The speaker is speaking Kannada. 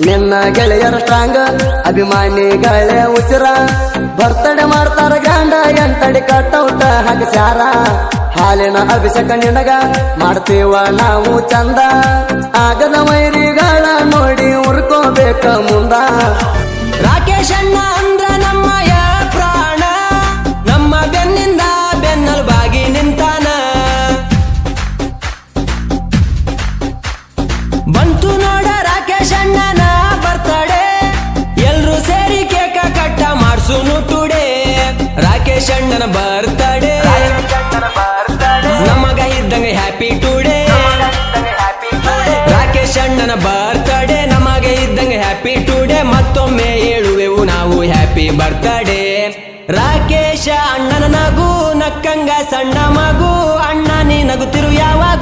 ನಿನ್ನ ಗೆಳೆಯರ ಸ್ಟ್ರಾಂಗ್ ಅಭಿಮಾನಿಗಳೇ ಉಸಿರ. ಬರ್ತಡೆ ಮಾಡ್ತಾರ ಗಂಡ ಎಂಟಡಿ ಕಟ್ಟೌಟ ಹಾಕಿಸ್ಯಾರ ಹಾಲಿನ ಅಭಿಷೇಕ ನಿನಗ, ಮಾಡ್ತೀವ ನಾವು ಚಂದ. ಆಗದ ವೈರಿಗಳ ನೋಡಿ ಉರ್ಕೋಬೇಕ ಮುಂದ. ಮಾಡ್ಸುನು ಟುಡೇ ರಾಕೇಶ್ ಅಣ್ಣನ ಬರ್ತಡೇ. ನಮಗ ಇದ್ದಂಗ ಹ್ಯಾಪಿ ಟುಡೇ ರಾಕೇಶ್ ಅಣ್ಣನ ಬರ್ತಡೇ. ನಮಗೆ ಇದ್ದಂಗೆ ಹ್ಯಾಪಿ ಟುಡೇ ಮತ್ತೊಮ್ಮೆ ಹೇಳುವೆವು ನಾವು ಹ್ಯಾಪಿ ಬರ್ತಡೇ ರಾಕೇಶ ಅಣ್ಣನ ನಗು, ನಕ್ಕಂಗ ಸಣ್ಣ ಮಗು. ಅಣ್ಣ, ನೀ ನಗುತ್ತಿರು ಎಂದೆಂದಿಗೂ